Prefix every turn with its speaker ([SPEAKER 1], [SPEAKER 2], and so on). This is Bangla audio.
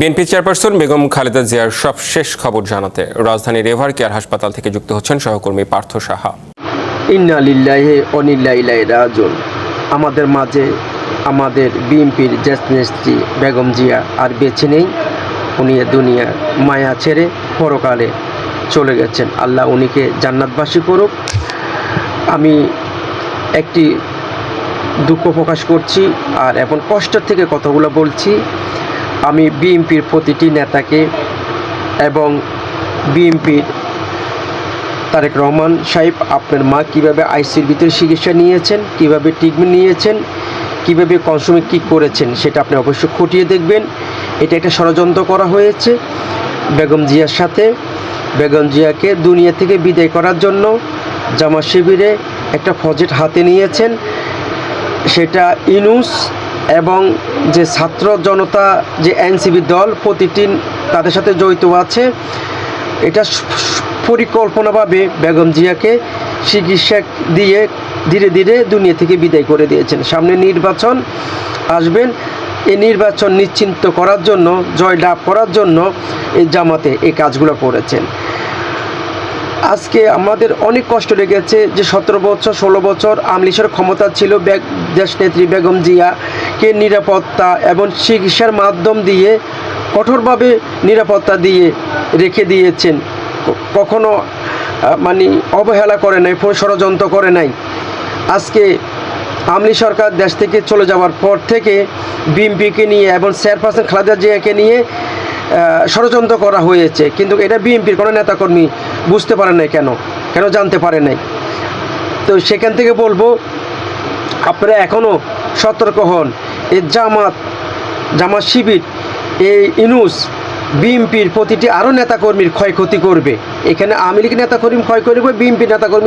[SPEAKER 1] বিএনপি চেয়ারপারসন বেগম খালেদা জিয়ার সবশেষ খবর জানাতে রাজধানীর রেভার কেয়ার হাসপাতাল থেকে যুক্ত হচ্ছেন সহকর্মী পার্থ সাহা।
[SPEAKER 2] ইন্না লিল্লাহি অনিল্লা ইলাই রাজুন আমাদের মাঝে আমাদের বিএনপির নেত্রী বেগম জিয়া আর বেছে নেই। উনি দুনিয়া মায়া ছেড়ে পরকালে চলে গেছেন। আল্লাহ উনিকে জান্নাতবাসী করুক। আমি একটি দুঃখ প্রকাশ করছি আর এখন কষ্টের থেকে কথাগুলো বলছি আমি বিএনপির প্রতিটি নেতাকে এবং বিএনপির তারেক রহমান সাহেব, আপনার মা কীভাবে আইসির ভিতরে চিকিৎসা নিয়েছেন, কীভাবে ট্রিটমেন্ট নিয়েছেন, কীভাবে কনসুমে কী করেছেন, সেটা আপনি অবশ্যই খতিয়ে দেখবেন। এটা একটা ষড়যন্ত্র করা হয়েছে বেগম জিয়ার সাথে। বেগম জিয়াকে দুনিয়া থেকে বিদায় করার জন্য জামা শিবিরে একটা প্রজেক্ট হাতে নিয়েছেন। সেটা ইনুস এবং যে ছাত্র জনতা, যে এনসিবি দল, প্রতিটি তাদের সাথে জড়িত আছে। এটা পরিকল্পনাভাবে বেগম জিয়াকে চিকিৎসা দিয়ে ধীরে ধীরে দুনিয়া থেকে বিদায় করে দিয়েছেন। সামনে নির্বাচন আসবেন। এই নির্বাচন নিশ্চিন্ত করার জন্য জয় লাভ করার জন্য এই জামাতে এই কাজগুলো করেছেন। আজকে আমাদের অনেক কষ্ট লেগেছে যে সতেরো বছর, ষোলো বছর আমলিশের ক্ষমতা ছিল বেগ দেশনেত্রী বেগম জিয়াকে নিরাপত্তা এবং চিকিৎসার মাধ্যম দিয়ে কঠোরভাবে নিরাপত্তা দিয়ে রেখে দিয়েছেন। কখনো মানে অবহেলা করে নাই ষড়যন্ত্র করে নাই। আজকে আমলি সরকার দেশ থেকে চলে যাওয়ার পর থেকে বিএমপিকে নিয়ে এবং চেয়ারপারসন খালেদা জিয়াকে নিয়ে ষড়যন্ত্র করা হয়েছে। কিন্তু এটা বিএনপির কোনো নেতাকর্মী বুঝতে পারে নাই কেন? কেন জানতে পারে নাই? তো সেখান থেকে বলব, আপনারা এখনও সতর্ক হন। এই জামাত জামাত শিবির, এই ইনুস বিএনপির প্রতিটি আরও নেতাকর্মীর ক্ষয়ক্ষতি করবে। এখানে আওয়ামী লীগ নেতাকর্মী ক্ষয় করবে বিএনপি নেতাকর্মী